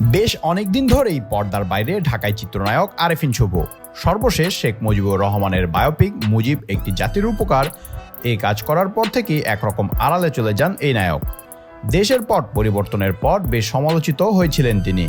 বেশ অনেকদিন ধরেই পর্দার বাইরে ঢাকায় চিত্রনায়ক আরেফিন শুভ। সর্বশেষ শেখ মুজিবুর রহমানের বায়োপিক মুজিব একটি জাতির উপকার। এই কাজ করার পর থেকেই একরকম আড়ালে চলে যান এই নায়ক। দেশের পট পরিবর্তনের পর বেশ সমালোচিত হয়েছিলেন তিনি।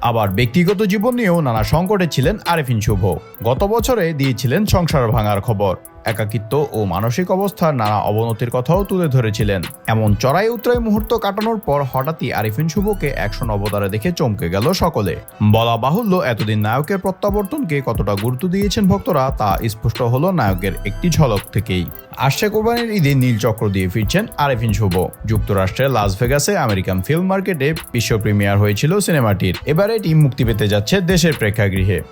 আবার ব্যক্তিগত জীবন নিয়েও নানা সংকটে ছিলেন আরেফিন শুভ। গত বছরে দিয়েছিলেন সংসার ভাঙার খবর। একাকিত্ব ও মানসিক অবস্থার নানা অবনতির কথাও তুলে ধরেছিলেন। এমন চড়াই উতরাই মুহূর্ত কাটানোর পর হঠাৎই আরিফিন শুভকে অ্যাকশন অবতারে দেখে চমকে গেল সকলে। বলা বাহুল্য, এতদিন নায়কের প্রত্যাবর্তনকে কতটা গুরুত্ব দিয়েছেন ভক্তরা তা স্পষ্ট হলো নায়কের একটি ঝলক থেকেই। আসছে কোরবানির ঈদে নীল চক্র দিয়ে ফিরছেন আরেফিন শুভ। যুক্তরাষ্ট্রের লাস ভেগাসে আমেরিকান ফিল্ম মার্কেটে বিশ্ব প্রিমিয়ার হয়েছিল সিনেমাটির। এবারে এটি মুক্তি পেতে যাচ্ছে দেশের প্রেক্ষাগৃহে।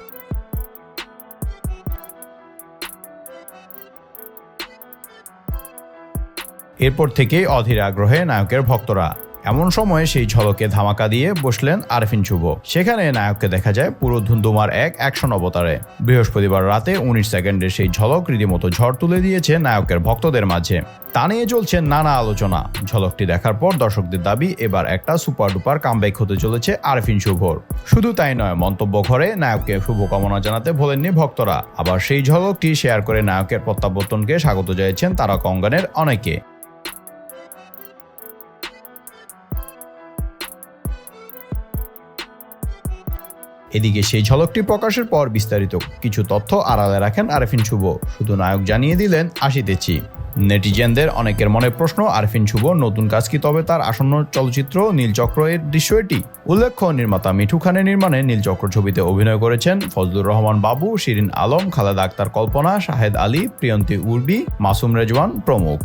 এরপর থেকেই অধীর আগ্রহে নায়কের ভক্তরা। এমন সময়ে সেই ঝলকে ধামাকা দিয়ে বসলেন আরফিন শুভ সেখানে নায়ককে দেখা যায় পুরো ধুন্দুমার এক অ্যাকশন অবতারে। বৃহস্পতিবার রাতে উনিশ সেকেন্ডের সেই ঝলক রীতিমতো ঝড় তুলে দিয়েছে নায়কের ভক্তদের মাঝে। তা নিয়ে চলছে নানা আলোচনা। ঝলকটি দেখার পর দর্শকদের দাবি, এবার একটা সুপার ডুপার কামব্যাক হতে চলেছে আরফিন শুভর শুধু তাই নয়, মন্তব্য ঘরে নায়ককে শুভকামনা জানাতে ভোলেননি ভক্তরা। আবার সেই ঝলকটি শেয়ার করে নায়কের প্রত্যাবর্তনকে স্বাগত জানিয়েছেন তারা কঙ্গনের অনেকে। এদিকে সেই ঝলকটি প্রকাশের পর বিস্তারিত কিছু তথ্য আড়ালে রাখেন আরফিন শুভ। শুধু নায়ক জানিয়ে দিলেন আসিতেছি নেটিজেনদের অনেকের মনে প্রশ্ন, আরফিন শুভ, নতুন কাজ কি তবে তার আসন্ন চলচ্চিত্র নীলচক্র এর দৃশ্য এটি? উল্লেখ্য, নির্মাতা মিঠু খানের নির্মাণে নীলচক্র ছবিতে অভিনয় করেছেন ফজলুর রহমান বাবু, শিরিন আলম, খালেদা আক্তার কল্পনা, শাহেদ আলী, প্রিয়ন্তী উর্বি, মাসুম রেজওয়ান প্রমুখ।